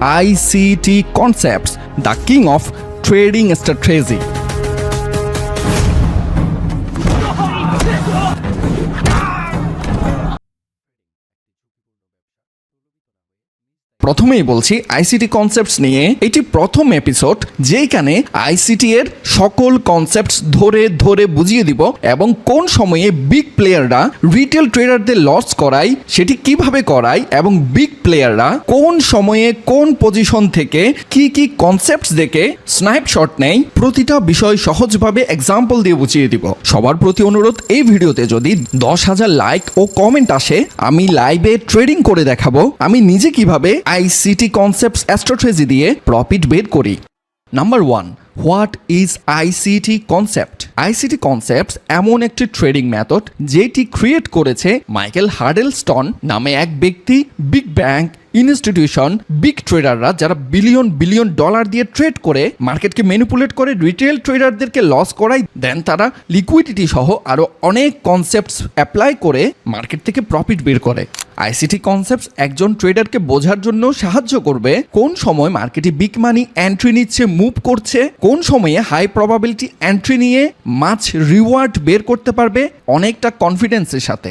ICT Concepts, the king of trading strategy. প্রথমেই বলছি ICT concepts নিয়ে এটি প্রথম এপিসোড যেখানে আইসিটি এর সকল কনসেপ্টস ধরে ধরে বুঝিয়ে দিব এবং কোন সময়ে বিগ প্লেয়াররা রিটেল ট্রেডারদের লস করায়, সেটি কীভাবে করায় এবং বিগ প্লেয়াররা কোন সময়ে কোন পজিশন থেকে কি কি কনসেপ্টস দেখে স্ন্যাপশট নেয়, প্রতিটা বিষয় সহজভাবে এক্সাম্পল দিয়ে বুঝিয়ে দিব। সবার প্রতি অনুরোধ, এই ভিডিওতে যদি দশ হাজার লাইক ও কমেন্ট আসে, আমি লাইভে ট্রেডিং করে দেখাবো। আমি নিজে কীভাবে আইসিটি কনসেপ্টস অ্যাস্ট্রোট্রেজি দিয়ে প্রফিট বের করি। Number one what is ICT concept ICT concept এমন একটি ট্রেডিং মেথড যেটি ক্রিয়েট করেছে মাইকেল হার্ডেলস্টন নামে এক ব্যক্তি বিগ ব্যাংক ইনস্টিটিউশন বিগ ট্রেডাররা যারা বিলিয়ন বিলিয়ন ডলার দিয়ে ট্রেড করে মার্কেটকে ম্যানিপুলেট করে রিটেল ট্রেডারদেরকে লস করায়। দেন তারা লিকুইডিটি সহ আরও অনেক কনসেপ্টস অ্যাপ্লাই করে মার্কেট থেকে প্রফিট বের করে। আইসিটি কনসেপ্টস একজন ট্রেডারকে বোঝার জন্য সাহায্য করবে কোন সময় মার্কেটে বিগ মানি এন্ট্রি নিচ্ছে মুভ করছে, কোন সময়ে হাই প্রবাবিলিটি এন্ট্রি নিয়ে মাছ রিওয়ার্ড বের করতে পারবে, অনেকটা কনফিডেন্সের সাথে।